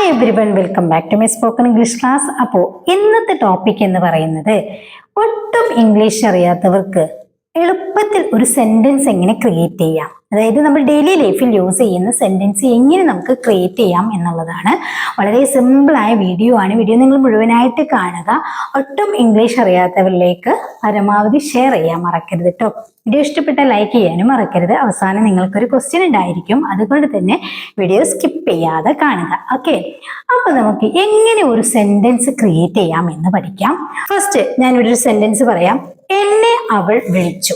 Hi everyone welcome back to my spoken English class അപ്പോൾ ഇന്നത്തെ topic എന്ന് പറയുന്നത് ഒട്ടും ഇംഗ്ലീഷ് അറിയാത്തവർക്ക് എളുപ്പത്തിൽ ഒരു സെന്റൻസ് എങ്ങനെ ക്രിയേറ്റ് ചെയ്യാം? അതായത് നമ്മൾ ഡെയിലി ലൈഫിൽ യൂസ് ചെയ്യുന്ന സെന്റൻസ് എങ്ങനെ നമുക്ക് ക്രിയേറ്റ് ചെയ്യാം എന്നുള്ളതാണ്. വളരെ സിമ്പിളായ വീഡിയോ ആണ്. വീഡിയോ നിങ്ങൾ മുഴുവനായിട്ട് കാണുക. ഒട്ടും ഇംഗ്ലീഷ് അറിയാത്തവരിലേക്ക് പരമാവധി ഷെയർ ചെയ്യാൻ മറക്കരുത് കേട്ടോ വീഡിയോ ഇഷ്ടപ്പെട്ട ലൈക്ക് ചെയ്യാനും മറക്കരുത്. അവസാനം നിങ്ങൾക്കൊരു ക്വസ്റ്റ്യൻ ഉണ്ടായിരിക്കും. അതുകൊണ്ട് തന്നെ വീഡിയോ സ്കിപ്പ് ചെയ്യാതെ കാണുക. ഓക്കെ അപ്പൊ നമുക്ക് എങ്ങനെ ഒരു സെന്റൻസ് ക്രിയേറ്റ് ചെയ്യാം എന്ന് പഠിക്കാം. ഫസ്റ്റ് ഞാനിവിടെ ഒരു സെന്റൻസ് പറയാം. അവൾ വിളിച്ചു.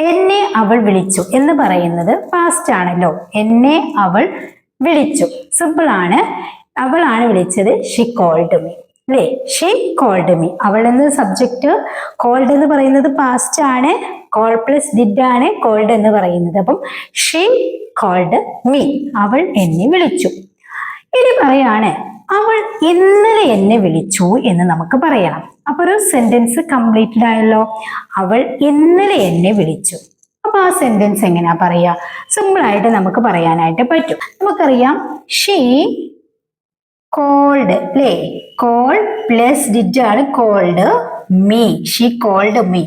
എന്നെ അവൾ വിളിച്ചു എന്ന് പറയുന്നത് പാസ്റ്റ് ആണല്ലോ. എന്നെ അവൾ വിളിച്ചു. സിമ്പിൾ ആണ്. അവളാണ് വിളിച്ചത് ഷി കോൾഡ് മീ അല്ലേ ഷി കോൾഡ് മീ അവൾ എന്ന സബ്ജക്റ്റ് കോൾഡ് എന്ന് പറയുന്നത് പാസ്റ്റ് ആണ്. കോൾ പ്ലസ് ഡിഡ് ആണ് കോൾഡ് എന്ന് പറയുന്നത്. അപ്പം ഷി കോൾഡ് മീ അവൾ എന്നെ വിളിച്ചു. ഇനി പറയാണ് അവൾ ഇന്നലെ എന്നെ വിളിച്ചു എന്ന് നമുക്ക് പറയണം. അപ്പൊ ഒരു സെന്റൻസ് കംപ്ലീറ്റഡ് ആയല്ലോ അവൾ ഇന്നലെ എന്നെ വിളിച്ചു. അപ്പൊ ആ സെന്റൻസ് എങ്ങനെയാ പറയാ സിമ്പിൾ ആയിട്ട് നമുക്ക് പറയാനായിട്ട് പറ്റും. നമുക്കറിയാം ഷീ കോൾഡ് അല്ലേ കോൾ പ്ലസ് ഡിറ്റ് ആണ് called me she called me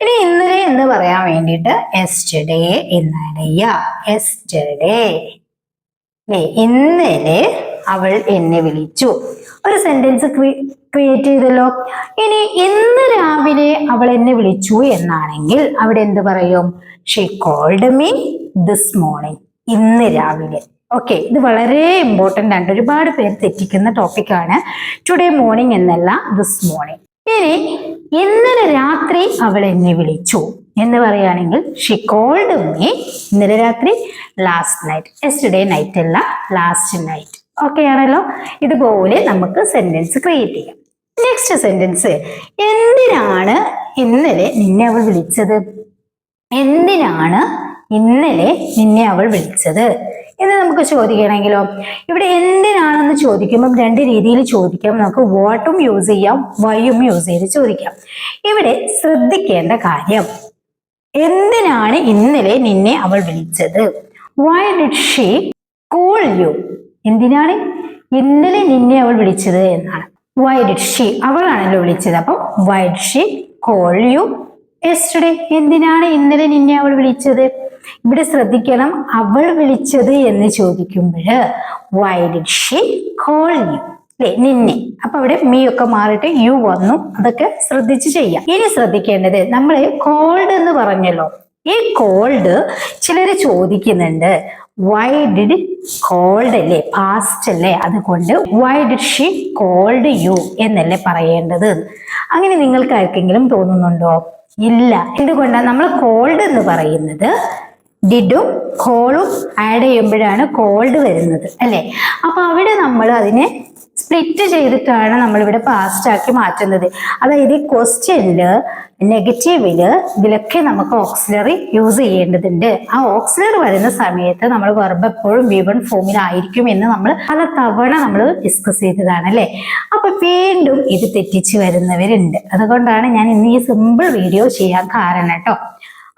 ഇനി ഇന്നലെ എന്ന് പറയാൻ വേണ്ടിയിട്ട് എസ്റ്റഡേ എന്നാണ് എസ്റ്റഡേ അല്ലേ ഇന്നലെ അവൾ എന്നെ വിളിച്ചു. ഒരു സെന്റൻസ് ക്രിയേറ്റ് ചെയ്തല്ലോ. ഇനി ഇന്ന് രാവിലെ അവൾ എന്നെ വിളിച്ചു എന്നാണെങ്കിൽ അവിടെ എന്ത് പറയും? She called me this morning ഇന്ന് രാവിലെ. ഓക്കെ ഇത് വളരെ ഇമ്പോർട്ടന്റ് ആണ്. ഒരുപാട് പേര് തെറ്റിക്കുന്ന ടോപ്പിക്കാണ് ടുഡേ മോർണിംഗ് എന്നല്ല ദിസ് മോർണിംഗ് ഇനി ഇന്നലെ രാത്രി അവൾ എന്നെ വിളിച്ചു എന്ന് പറയുകയാണെങ്കിൽ ഷി കോൾഡ് മീ ഇന്നലെ രാത്രി ലാസ്റ്റ് നൈറ്റ് എസ്റ്റർഡേ നൈറ്റ് അല്ല ലാസ്റ്റ് നൈറ്റ് ഓക്കെ ആണല്ലോ ഇതുപോലെ നമുക്ക് സെന്റൻസ് ക്രിയേറ്റ് ചെയ്യാം. നെക്സ്റ്റ് സെന്റൻസ് എന്തിനാണ് ഇന്നലെ നിന്നെ അവൾ വിളിച്ചത്? എന്തിനാണ് ഇന്നലെ നിന്നെ അവൾ വിളിച്ചത്? എന്ന് നമുക്ക് ചോദിക്കണമെങ്കിലോ? ഇവിടെ എന്തിനാണെന്ന് ചോദിക്കുമ്പം രണ്ട് രീതിയിൽ ചോദിക്കാം. നമുക്ക് വാട്ടും യൂസ് ചെയ്യാം വൈയും യൂസ് ചെയ്ത് ചോദിക്കാം. ഇവിടെ ശ്രദ്ധിക്കേണ്ട കാര്യം. എന്തിനാണ് ഇന്നലെ നിന്നെ അവൾ വിളിച്ചത്? Why did she call you എന്തിനാണ്? ഇന്നലെ നിന്നെ അവൾ വിളിച്ചത് എന്നാണ്. വൈ ഡിഡ് ഷീ അവളാണല്ലോ വിളിച്ചത്. അപ്പം why did she call you yesterday എന്തിനാണ് ഇന്നലെ നിന്നെ അവൾ വിളിച്ചത്? ഇവിടെ ശ്രദ്ധിക്കണം. അവൾ വിളിച്ചത് എന്ന് ചോദിക്കുമ്പോൾ why did she call you അല്ലെ? നിന്നെ. അപ്പൊ അവിടെ മീ ഒക്കെ മാറിയിട്ട് യു വന്നു. അതൊക്കെ ശ്രദ്ധിച്ച് ചെയ്യാം. ഇനി ശ്രദ്ധിക്കേണ്ടത് നമ്മൾ കോൾഡ് എന്ന് പറഞ്ഞല്ലോ. ഈ കോൾഡ് ചിലര് ചോദിക്കുന്നുണ്ട്. വൈ ഡിഡ് കോൾഡ് അല്ലേ? പാസ്റ്റ് അല്ലേ? അതുകൊണ്ട് why did she called you എന്നല്ലേ പറയേണ്ടത്? അങ്ങനെ നിങ്ങൾക്ക് ആർക്കെങ്കിലും തോന്നുന്നുണ്ടോ? ഇല്ല. എന്തുകൊണ്ടാണ് നമ്മൾ കോൾഡ് എന്ന് പറയുന്നത്? ഡിഡും കോളും ആഡ് ചെയ്യുമ്പോഴാണ് കോൾഡ് വരുന്നത് അല്ലേ? അപ്പൊ അവിടെ നമ്മൾ അതിനെ സ്പ്ലിറ്റ് ചെയ്തിട്ടാണ് നമ്മളിവിടെ പാസ്റ്റ് ആക്കി മാറ്റുന്നത്. അതായത് ഈ ക്വസ്റ്റ്യനിൽ നെഗറ്റീവിൽ ഇതിലൊക്കെ നമുക്ക് ഓക്സിലറി യൂസ് ചെയ്യേണ്ടതുണ്ട്. ആ ഓക്സിലറി വരുന്ന സമയത്ത് നമ്മൾ വെർബ് എപ്പോഴും വി വൺ ഫോമിലായിരിക്കും എന്ന് നമ്മൾ പല തവണ നമ്മൾ ഡിസ്കസ് ചെയ്തതാണ് അല്ലേ? അപ്പൊ വീണ്ടും ഇത് തെറ്റിച്ച് വരുന്നവരുണ്ട്. അതുകൊണ്ടാണ് ഞാൻ ഇന്ന് ഈ സിമ്പിൾ വീഡിയോ ചെയ്യാൻ കാരണം കേട്ടോ.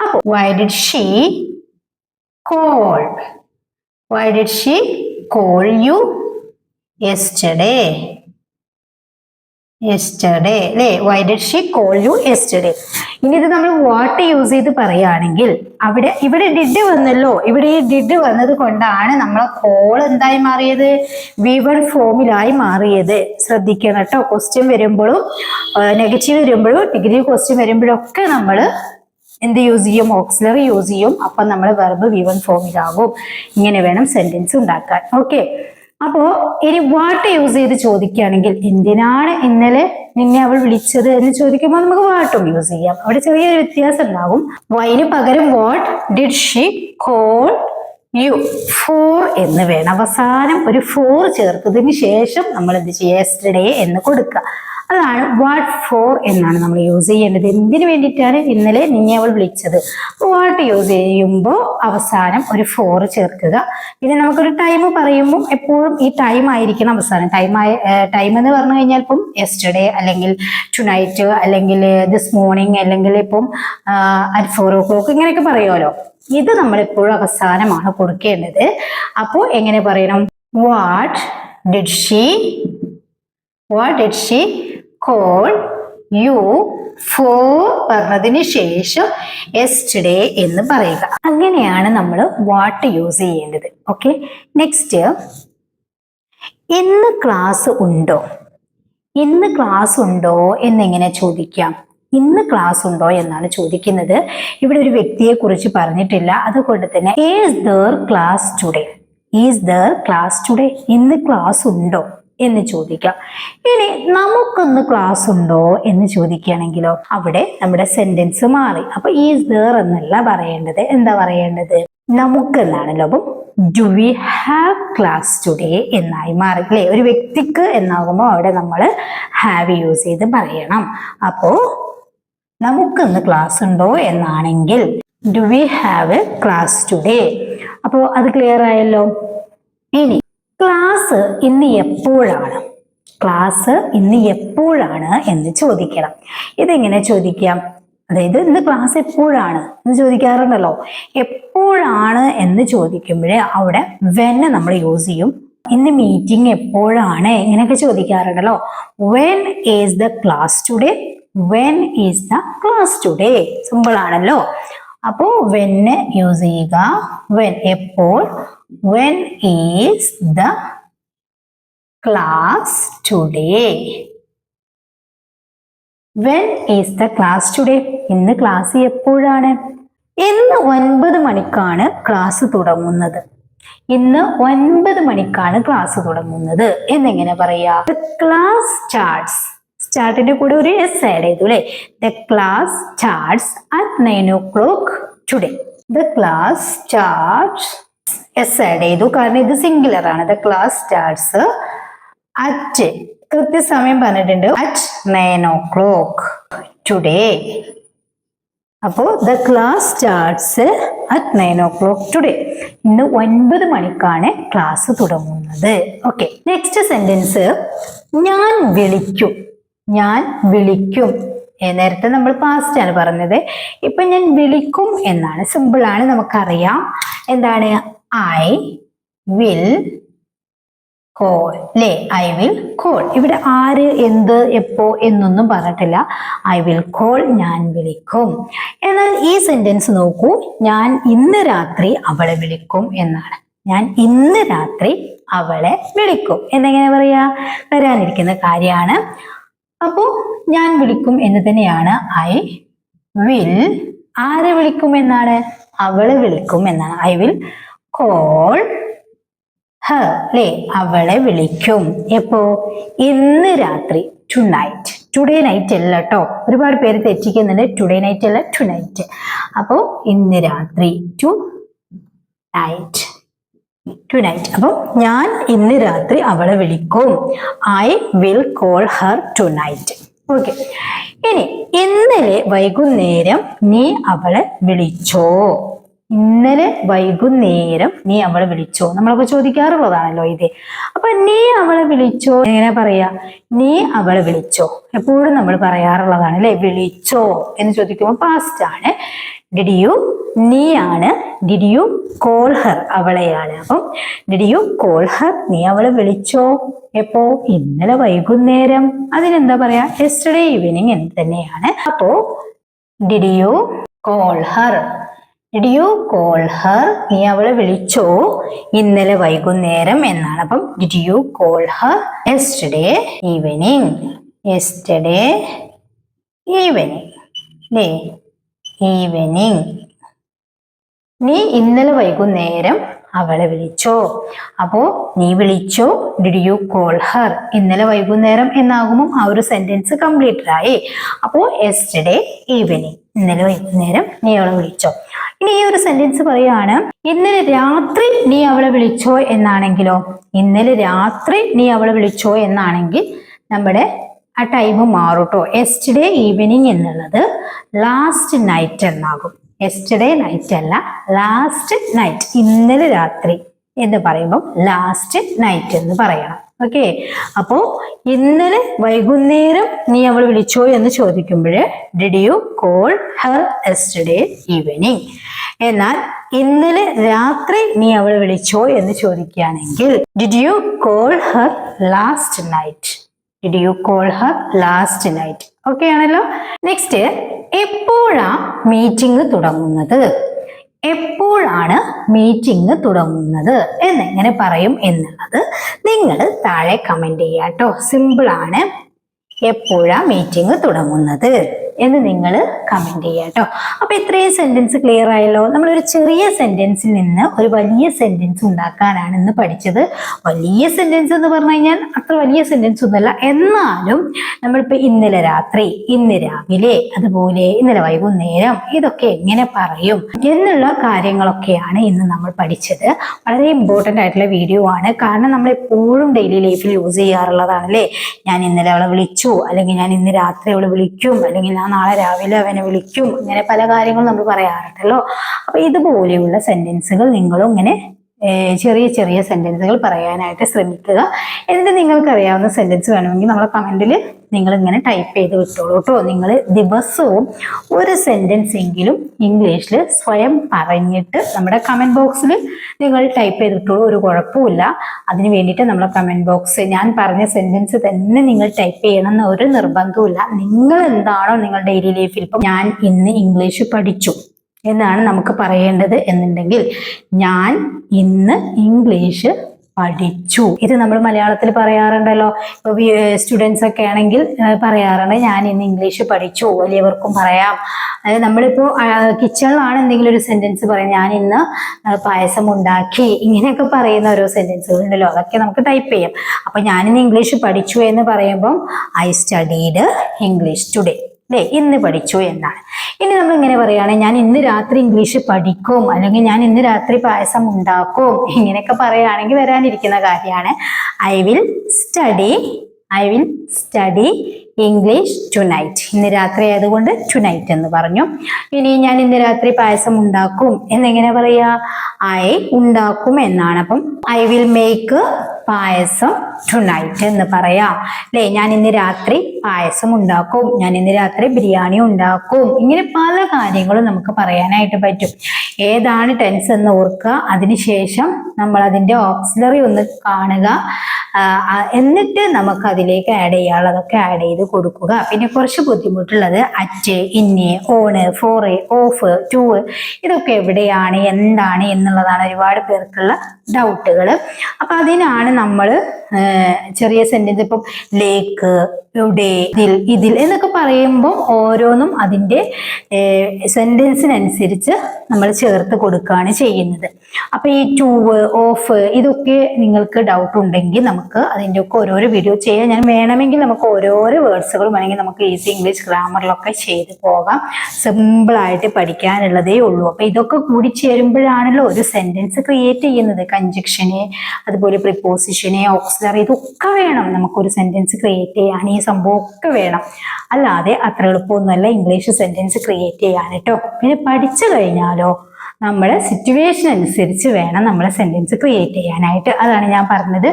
അപ്പൊ why did she call why did she call you yesterday yesterday അല്ലേ why did she call you yesterday ഇനി ഇത് നമ്മൾ വാട്ട് യൂസ് ചെയ്ത് പറയുകയാണെങ്കിൽ അവിടെ ഇവിടെ ഡിഡ് വന്നല്ലോ. ഇവിടെ ഈ ഡിഡ് വന്നത് കൊണ്ടാണ് നമ്മളെ കോൾ എന്തായി മാറിയത്? വി വൺ ഫോമിലായി മാറിയത്. ശ്രദ്ധിക്കണം കേട്ടോ. ക്വസ്റ്റ്യൻ വരുമ്പോഴും നെഗറ്റീവ് വരുമ്പോഴും നെഗറ്റീവ് ക്വസ്റ്റ്യൻ വരുമ്പോഴൊക്കെ നമ്മൾ എന്ത് യൂസ് ചെയ്യും? ഓക്സിലറി യൂസ് ചെയ്യും. അപ്പം നമ്മൾ വെർബ് വി വൺ ഫോമിലാകും ഇങ്ങനെ വേണം സെന്റൻസ് ഉണ്ടാക്കാൻ. ഓക്കെ അപ്പോ ഇനി വാട്ട് യൂസ് ചെയ്ത് ചോദിക്കുകയാണെങ്കിൽ എന്തിനാണ് ഇന്നലെ നിന്നെ അവൾ വിളിച്ചത് എന്ന് ചോദിക്കുമ്പോൾ നമുക്ക് വാട്ടും യൂസ് ചെയ്യാം. അവിടെ ചെറിയൊരു വ്യത്യാസം ഉണ്ടാകും. വൈന് പകരം what did she call you for എന്ന് വേണം. അവസാനം ഒരു ഫോർ ചേർത്തതിന് ശേഷം നമ്മൾ എന്ത് ചെയ്യുക യെസ്റ്റർഡേ എന്ന് കൊടുക്കുക. അതാണ് വാട്ട് ഫോർ എന്നാണ് നമ്മൾ യൂസ് ചെയ്യേണ്ടത്. എന്തിനു വേണ്ടിയിട്ടാണ് ഇന്നലെ നിന്നെ അവൾ വിളിച്ചത്? വാട്ട് യൂസ് ചെയ്യുമ്പോൾ അവസാനം ഒരു ഫോർ ചേർക്കുക. പിന്നെ നമുക്കൊരു ടൈം പറയുമ്പോൾ എപ്പോഴും ഈ ടൈം ആയിരിക്കണം അവസാനം. ടൈം ടൈം എന്ന് പറഞ്ഞു കഴിഞ്ഞാൽ ഇപ്പം യെസ്റ്റർഡേ അല്ലെങ്കിൽ ടു നൈറ്റ് അല്ലെങ്കിൽ ദിസ് മോർണിംഗ് അല്ലെങ്കിൽ ഇപ്പം അറ്റ് ഫോർ ഓ ക്ലോക്ക് ഇങ്ങനെയൊക്കെ പറയുമല്ലോ ഇത് നമ്മൾ എപ്പോഴും അവസാനമാണ് കൊടുക്കേണ്ടത്. അപ്പോൾ എങ്ങനെ പറയണം? What did she what did she call you for പറഞ്ഞതിന് ശേഷം എസ്റ്റുഡേ എന്ന് പറയുക. അങ്ങനെയാണ് നമ്മൾ വാട്ട് യൂസ് ചെയ്യേണ്ടത്. ഓക്കെ നെക്സ്റ്റ് ഇന്ന് ക്ലാസ് ഉണ്ടോ? ഇന്ന് ക്ലാസ് ഉണ്ടോ എന്നിങ്ങനെ ചോദിക്കാം. ഇന്ന് ക്ലാസ് ഉണ്ടോ എന്നാണ് ചോദിക്കുന്നത്. ഇവിടെ ഒരു വ്യക്തിയെ കുറിച്ച് പറഞ്ഞിട്ടില്ല. അതുകൊണ്ട് തന്നെ is there class today is there class today ഇന്ന് ക്ലാസ് ഉണ്ടോ? എന്ന് ചോദിക്കാം. ഇനി നമുക്കൊന്ന് ക്ലാസ് ഉണ്ടോ എന്ന് ചോദിക്കുകയാണെങ്കിലോ അവിടെ നമ്മുടെ സെന്റൻസ് മാറി. അപ്പൊ ഈസ് ദേർ എന്നല്ല പറയേണ്ടത്. എന്താ പറയേണ്ടത്? നമുക്ക് എന്നാണല്ലോ അപ്പം do we have class today എന്നായി മാറി. അല്ലേ? ഒരു വ്യക്തിക്ക് എന്നാകുമ്പോൾ അവിടെ നമ്മൾ ഹാവ് യൂസ് ചെയ്ത് പറയണം. അപ്പോ നമുക്കിന്ന് ക്ലാസ് ഉണ്ടോ എന്നാണെങ്കിൽ do we have a class today അപ്പോൾ അത് ക്ലിയർ ആയല്ലോ? ഇനി ക്ലാസ് ഇന്ന് എപ്പോഴാണ്? ക്ലാസ് ഇന്ന് എപ്പോഴാണ് എന്ന് ചോദിക്കണം. ഇതെങ്ങനെ ചോദിക്കാം? അതായത് ഇന്ന് ക്ലാസ് എപ്പോഴാണ് എന്ന് ചോദിക്കാറുണ്ടല്ലോ. എപ്പോഴാണ് എന്ന് ചോദിക്കുമ്പോഴേ അവിടെ വെന്നെ നമ്മൾ യൂസ് ചെയ്യും. ഇന്ന് മീറ്റിംഗ് എപ്പോഴാണ് ഇങ്ങനെയൊക്കെ ചോദിക്കാറുണ്ടല്ലോ. When is the class today when is the class today simple ആണല്ലോ. അപ്പോ വെന് യൂസ് ചെയ്യുക. വെൻ എപ്പോൾ? When is the class today when is the class today ഇന്ന് ക്ലാസ് എപ്പോഴാണ്? ഇന്ന് ഒൻപത് മണിക്കാണ് ക്ലാസ് തുടങ്ങുന്നത്. ഇന്ന് ഒൻപത് മണിക്കാണ് ക്ലാസ് തുടങ്ങുന്നത്. എന്നെങ്ങനെ പറയാ? ക്ലാസ് സ്റ്റാർട്ട്സ് സ്റ്റാർട്ടിന്റെ കൂടെ ഒരു എസ് ആഡ് ചെയ്തു അല്ലെ the class starts at nine o'clock today the class starts S add ചെയ്തു. കാരണം ഇത് സിംഗുലർ ആണ്. ദ ക്ലാസ് സ്റ്റാർട്ട്സ് അറ്റ് കൃത്യസമയം പറഞ്ഞിട്ടുണ്ട്. At nine o'clock today അപ്പോ the class starts at nine o'clock today ഇന്ന് ഒൻപത് മണിക്കാണ് ക്ലാസ് തുടങ്ങുന്നത്. ഓക്കെ നെക്സ്റ്റ് സെന്റൻസ് ഞാൻ വിളിക്കും. ഞാൻ വിളിക്കും. നേരത്തെ നമ്മൾ പാസ്റ്റ് ആണ് പറഞ്ഞത്. ഇപ്പൊ ഞാൻ വിളിക്കും എന്നാണ്. സിമ്പിൾ ആണ് നമുക്കറിയാം. എന്താണ്? ഐ വിൽ കോൾ ലേ ഐ വിൽ കോൾ ഇവിടെ ആര് എന്ത് എപ്പോ എന്നൊന്നും പറഞ്ഞിട്ടില്ല. ഐ വിൽ കോൾ ഞാൻ വിളിക്കും. എന്നാൽ ഈ സെന്റൻസ് നോക്കൂ. ഞാൻ ഇന്ന് രാത്രി അവളെ വിളിക്കും എന്നാണ്. ഞാൻ ഇന്ന് രാത്രി അവളെ വിളിക്കും. എന്നെങ്ങനെ പറയാ? വരാനിരിക്കുന്ന കാര്യമാണ്. അപ്പോ ഞാൻ വിളിക്കും എന്ന് തന്നെയാണ് ഐ വിൽ. ആരെ വിളിക്കും എന്നാണ്? അവളെ വിളിക്കും എന്നാണ്. ഐ വിൽ കോൾ ഹ അല്ലേ അവളെ വിളിക്കും. എപ്പോ? ഇന്ന് രാത്രി ടു നൈറ്റ് ടുഡേ നൈറ്റ് അല്ല കേട്ടോ ഒരുപാട് പേര് തെറ്റിക്കുന്നുണ്ട്. ടുഡേ നൈറ്റ് അല്ല ടു നൈറ്റ് അപ്പോ ഇന്ന് രാത്രി ടു നൈറ്റ് ടു നൈറ്റ് അപ്പം ഞാൻ ഇന്ന് രാത്രി അവളെ വിളിക്കും. I will call her tonight okay ഇനി ഇന്നലെ വൈകുന്നേരം നീ അവളെ വിളിച്ചോ? ഇന്നലെ വൈകുന്നേരം നീ അവളെ വിളിച്ചോ? നമ്മളൊക്കെ ചോദിക്കാറുള്ളതാണല്ലോ ഇത്. അപ്പൊ നീ അവളെ വിളിച്ചോ? എങ്ങനെ പറയാ? നീ അവളെ വിളിച്ചോ? എപ്പോഴും നമ്മൾ പറയാറുള്ളതാണ് അല്ലെ വിളിച്ചോ എന്ന് ചോദിക്കുമ്പോൾ പാസ്റ്റ് ആണ്. ഡിഡ് യു നീ ആണ് ഡിഡ് യു കോൾ ഹർ അവളെയാണ്. അപ്പം ഡിഡ് യു കോൾ ഹർ നീ അവളെ വിളിച്ചോ? എപ്പോ? ഇന്നലെ വൈകുന്നേരം. അതിനെന്താ പറയാ? യെസ്റ്റർഡേ ഈവനിങ് എന്ന് തന്നെയാണ്. അപ്പോ did you call her did you call her നീ അവളെ വിളിച്ചോ? ഇന്നലെ വൈകുന്നേരം എന്നാണ്. അപ്പം did you call her yesterday evening yesterday evening അല്ലേ ഈവനിങ്. നീ ഇന്നലെ വൈകുന്നേരം അവളെ വിളിച്ചോ. അപ്പോ നീ വിളിച്ചോ ഡിഡ് യു കോൾ ഹർ ഇന്നലെ വൈകുന്നേരം എന്നാകുമ്പോൾ ആ ഒരു സെന്റൻസ് കംപ്ലീറ്റഡ് ആയി. അപ്പോ എസ്റ്റർഡേ ഈവനിങ് ഇന്നലെ വൈകുന്നേരം നീ അവളെ വിളിച്ചോ. ഇനി ഈ ഒരു സെന്റൻസ് പറയാണ് ഇന്നലെ രാത്രി നീ അവളെ വിളിച്ചോ എന്നാണെങ്കിലോ ഇന്നലെ രാത്രി നീ അവളെ വിളിച്ചോ എന്നാണെങ്കിൽ നമ്മുടെ ആ ടൈം മാറും കേട്ടോ എസ്റ്റർഡേ ഈവനിങ് എന്നുള്ളത് ലാസ്റ്റ് നൈറ്റ് എന്നാകും. എസ്റ്റർഡേ നൈറ്റ് അല്ല ലാസ്റ്റ് നൈറ്റ് ഇന്നലെ രാത്രി എന്ന് പറയുമ്പോൾ ലാസ്റ്റ് നൈറ്റ് എന്ന് പറയണം. ഓക്കെ അപ്പോ ഇന്നലെ വൈകുന്നേരം നീ അവൾ വിളിച്ചോ എന്ന് ചോദിക്കുമ്പോൾ did you call her yesterday evening എന്നാൽ ഇന്നലെ രാത്രി നീ അവൾ വിളിച്ചോ എന്ന് ചോദിക്കുകയാണെങ്കിൽ did you call her last night did you call her last night okay ആണല്ലോ. നെക്സ്റ്റ് എപ്പോഴാ മീറ്റിംഗ് തുടങ്ങുന്നത്? എപ്പോഴാണ് മീറ്റിംഗ് തുടങ്ങുന്നത്? എന്നെങ്ങനെ പറയും എന്നുള്ളത് നിങ്ങൾ താഴെ കമന്റ് ചെയ്യാട്ടോ. സിമ്പിളാണ് എപ്പോഴാ മീറ്റിംഗ് തുടങ്ങുന്നത്? എന്ന് നിങ്ങൾ കമന്റ് ചെയ്യുക കേട്ടോ അപ്പം ഇത്രയും സെന്റൻസ് ക്ലിയർ ആയല്ലോ. നമ്മളൊരു ചെറിയ സെന്റൻസിൽ നിന്ന് ഒരു വലിയ സെന്റൻസ് ഉണ്ടാക്കാനാണ് ഇന്ന് പഠിച്ചത്. വലിയ സെന്റൻസ് എന്ന് പറഞ്ഞു കഴിഞ്ഞാൽ അത്ര വലിയ സെന്റൻസ് ഒന്നുമല്ല. എന്നാലും നമ്മളിപ്പോൾ ഇന്നലെ രാത്രി ഇന്ന് രാവിലെ അതുപോലെ ഇന്നലെ വൈകുന്നേരം ഇതൊക്കെ എങ്ങനെ പറയും എന്നുള്ള കാര്യങ്ങളൊക്കെയാണ് ഇന്ന് നമ്മൾ പഠിച്ചത്. വളരെ ഇമ്പോർട്ടന്റ് ആയിട്ടുള്ള വീഡിയോ ആണ്. കാരണം നമ്മൾ എപ്പോഴും ഡെയിലി ലൈഫിൽ യൂസ് ചെയ്യാറുള്ളതാണ് അല്ലേ ഞാൻ ഇന്നലെ അവളെ വിളിച്ചു അല്ലെങ്കിൽ ഞാൻ ഇന്ന് രാത്രി അവളെ വിളിക്കും അല്ലെങ്കിൽ ഞാൻ നാളെ രാവിലെ അവനെ വിളിക്കും. ഇങ്ങനെ പല കാര്യങ്ങളും നമ്മൾ പറയാറുണ്ടല്ലോ. അപ്പൊ ഇതുപോലെയുള്ള സെന്റൻസുകൾ നിങ്ങളും ഇങ്ങനെ ചെറിയ ചെറിയ സെന്റൻസുകൾ പറയാനായിട്ട് ശ്രമിക്കുക. എന്നിട്ട് നിങ്ങൾക്ക് അറിയാവുന്ന സെന്റൻസ് വേണമെങ്കിൽ നമ്മളെ കമന്റിൽ നിങ്ങൾ ഇങ്ങനെ ടൈപ്പ് ചെയ്ത് വിട്ടോളൂ കേട്ടോ നിങ്ങൾ ദിവസവും ഒരു സെന്റൻസ് എങ്കിലും ഇംഗ്ലീഷിൽ സ്വയം പറഞ്ഞിട്ട് നമ്മുടെ കമന്റ് ബോക്സിൽ നിങ്ങൾ ടൈപ്പ് ചെയ്ത് വിട്ടോളൂ. ഒരു കുഴപ്പമില്ല അതിന് വേണ്ടിയിട്ട് നമ്മളെ കമന്റ് ബോക്സ് ഞാൻ പറഞ്ഞ സെന്റൻസ് തന്നെ നിങ്ങൾ ടൈപ്പ് ചെയ്യണം എന്ന് ഒരു നിർബന്ധവുമില്ല. നിങ്ങൾ എന്താണോ നിങ്ങളുടെ ഡെയിലി ലൈഫിൽ ഇപ്പം ഞാൻ ഇന്ന് ഇംഗ്ലീഷ് പഠിച്ചു. എന്നാണ് നമുക്ക് പറയേണ്ടത് എന്നുണ്ടെങ്കിൽ ഞാൻ ഇന്ന് ഇംഗ്ലീഷ് പഠിച്ചു. ഇത് നമ്മൾ മലയാളത്തിൽ പറയാറുണ്ടല്ലോ. സ്റ്റുഡൻസ് ഒക്കെ ആണെങ്കിൽ പറയാറുണ്ട് ഞാൻ ഇന്ന് ഇംഗ്ലീഷ് പഠിച്ചു. വലിയവർക്കും പറയാം. അതായത് നമ്മളിപ്പോ കിച്ചണിലാണ് എന്തെങ്കിലും ഒരു സെന്റൻസ് പറയാം. ഞാൻ ഇന്ന് പായസം ഉണ്ടാക്കി. ഇങ്ങനെയൊക്കെ പറയുന്ന ഓരോ സെന്റൻസുകൾ ഉണ്ടല്ലോ അതൊക്കെ നമുക്ക് ടൈപ്പ് ചെയ്യാം. അപ്പൊ ഞാൻ ഇന്ന് ഇംഗ്ലീഷ് പഠിച്ചു എന്ന് പറയുമ്പം ഐ സ്റ്റഡീഡ് ഇംഗ്ലീഷ് ടുഡേ അല്ലേ ഇന്ന് പഠിച്ചു എന്നാണ്. ഇനി നമ്മൾ ഇങ്ങനെ പറയുകയാണെങ്കിൽ ഞാൻ ഇന്ന് രാത്രി ഇംഗ്ലീഷ് പഠിക്കും അല്ലെങ്കിൽ ഞാൻ ഇന്ന് രാത്രി പായസം ഉണ്ടാക്കും ഇങ്ങനെയൊക്കെ പറയുകയാണെങ്കിൽ വരാനിരിക്കുന്ന കാര്യമാണ്. I will study I will study English tonight ഇന്ന് രാത്രി ആയതുകൊണ്ട് ടു നൈറ്റ് എന്ന് പറഞ്ഞു. ഇനി ഞാൻ ഇന്ന് രാത്രി പായസം ഉണ്ടാക്കും. എന്നെങ്ങനെ പറയാ? ഐ ഉണ്ടാക്കും എന്നാണ്. അപ്പം I will make payasam tonight എന്ന് പറയാം. അല്ലേ ഞാൻ ഇന്ന് രാത്രി പായസം ഉണ്ടാക്കും. ഞാൻ ഇന്ന് രാത്രി ബിരിയാണി ഉണ്ടാക്കും. ഇങ്ങനെ പല കാര്യങ്ങളും നമുക്ക് പറയാനായിട്ട് പറ്റും. ഏതാണ് ടെൻസ് എന്ന് ഓർക്കുക. അതിനുശേഷം നമ്മൾ അതിന്റെ ഓക്സിലറി ഒന്ന് കാണുക. എന്നിട്ട് നമുക്ക് അതിലേക്ക് ആഡ് ചെയ്യാനുള്ളതൊക്കെ ആഡ് ചെയ്ത് കൊടുക്കുക. പിന്നെ കുറച്ച് ബുദ്ധിമുട്ടുള്ളത് അറ്റ് ഇന്ന് ഓണ് ഫോറ് ഓഫ് ടു ഇതൊക്കെ എവിടെയാണ് എന്താണ് എന്നുള്ളതാണ് ഒരുപാട് പേർക്കുള്ള ഡൗട്ടുകൾ അപ്പൊ അതിനാണ് നമ്മൾ ചെറിയ സെന്റൻസ് ഇപ്പം ലേക്ക് ഇവിടെ ഇതിൽ ഇതിൽ എന്നൊക്കെ പറയുമ്പോൾ ഓരോന്നും അതിന്റെ സെന്റൻസിനനുസരിച്ച് നമ്മൾ ചേർത്ത് കൊടുക്കുകയാണ് ചെയ്യുന്നത്. അപ്പൊ ഈ ടൂവ് ഓഫ് ഇതൊക്കെ നിങ്ങൾക്ക് ഡൗട്ട് ഉണ്ടെങ്കിൽ നമുക്ക് അതിന്റെ ഒക്കെ ഓരോരോ വീഡിയോ ചെയ്യാം. ഞാൻ വേണമെങ്കിൽ നമുക്ക് ഓരോരോ വേർഡ്സുകളും വേണമെങ്കിൽ നമുക്ക് ഈസി ഇംഗ്ലീഷ് ഗ്രാമറിലൊക്കെ ചെയ്ത് പോകാം. സിമ്പിളായിട്ട് പഠിക്കാനുള്ളതേ ഉള്ളൂ. അപ്പൊ ഇതൊക്കെ കൂടി ചേരുമ്പോഴാണല്ലോ ഒരു സെന്റൻസ് ക്രിയേറ്റ് ചെയ്യുന്നത്. കഞ്ചക്ഷനെ അതുപോലെ പ്രിപ്പോസിഷന് ഓക്സിലറി ഇതൊക്കെ വേണം. നമുക്കൊരു സെന്റൻസ് ക്രിയേറ്റ് ചെയ്യാൻ ഈ സംഭവമൊക്കെ വേണം. അല്ലാതെ അത്ര എളുപ്പമൊന്നുമല്ല ഇംഗ്ലീഷ് സെന്റൻസ് ക്രിയേറ്റ് ചെയ്യാൻ കേട്ടോ പിന്നെ പഠിച്ചു കഴിഞ്ഞാലോ നമ്മൾ സിറ്റുവേഷൻ അനുസരിച്ച് വേണം നമ്മളെ സെന്റൻസ് ക്രിയേറ്റ് ചെയ്യാനായിട്ട്. അതാണ് ഞാൻ പറഞ്ഞത്.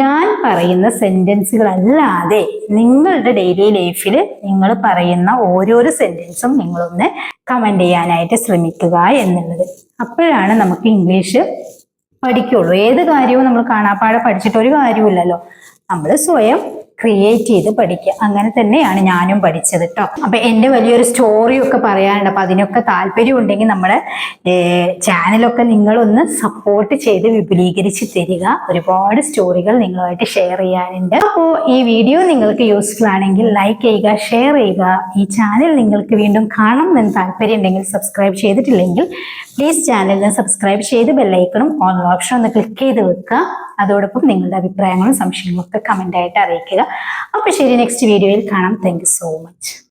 ഞാൻ പറയുന്ന സെന്റൻസുകളല്ലാതെ നിങ്ങളുടെ ഡെയിലി ലൈഫിൽ നിങ്ങൾ പറയുന്ന ഓരോരോ സെന്റൻസും നിങ്ങളൊന്ന് കമന്റ് ചെയ്യാനായിട്ട് ശ്രമിക്കുക എന്നുള്ളത്. അപ്പോഴാണ് നമുക്ക് ഇംഗ്ലീഷ് പഠിക്കുള്ളൂ. ഏത് കാര്യവും നമ്മൾ കാണാപ്പാടെ പഠിച്ചിട്ട് ഒരു കാര്യമില്ലല്ലോ നമ്മൾ സ്വയം ക്രിയേറ്റ് ചെയ്ത് പഠിക്കുക. അങ്ങനെ തന്നെയാണ് ഞാനും പഠിച്ചത് കേട്ടോ അപ്പൊ എന്റെ വലിയൊരു സ്റ്റോറിയൊക്കെ പറയാനുണ്ട്. അപ്പൊ അതിനൊക്കെ താല്പര്യം ഉണ്ടെങ്കിൽ നമ്മുടെ ചാനലൊക്കെ നിങ്ങളൊന്ന് സപ്പോർട്ട് ചെയ്ത് വിപുലീകരിച്ച് തരിക. ഒരുപാട് സ്റ്റോറികൾ നിങ്ങളുമായിട്ട് ഷെയർ ചെയ്യാനുണ്ട്. അപ്പോൾ ഈ വീഡിയോ നിങ്ങൾക്ക് യൂസ്ഫുൾ ആണെങ്കിൽ ലൈക്ക് ചെയ്യുക ഷെയർ ചെയ്യുക. ഈ ചാനൽ നിങ്ങൾക്ക് വീണ്ടും കാണണം എന്ന് താല്പര്യം ഉണ്ടെങ്കിൽ സബ്സ്ക്രൈബ് ചെയ്തിട്ടില്ലെങ്കിൽ പ്ലീസ് ചാനലിന് സബ്സ്ക്രൈബ് ചെയ്ത് ബെല്ലൈക്കണും ഓൺ ഓപ്ഷൻ ഒന്ന് ക്ലിക്ക് ചെയ്ത് വെക്കുക. അതോടൊപ്പം നിങ്ങളുടെ അഭിപ്രായങ്ങളും സംശയങ്ങളും ഒക്കെ കമന്റ് ആയിട്ട് അറിയിക്കുക. അപ്പോൾ ശരി നെക്സ്റ്റ് വീഡിയോയിൽ കാണാം. Thank so much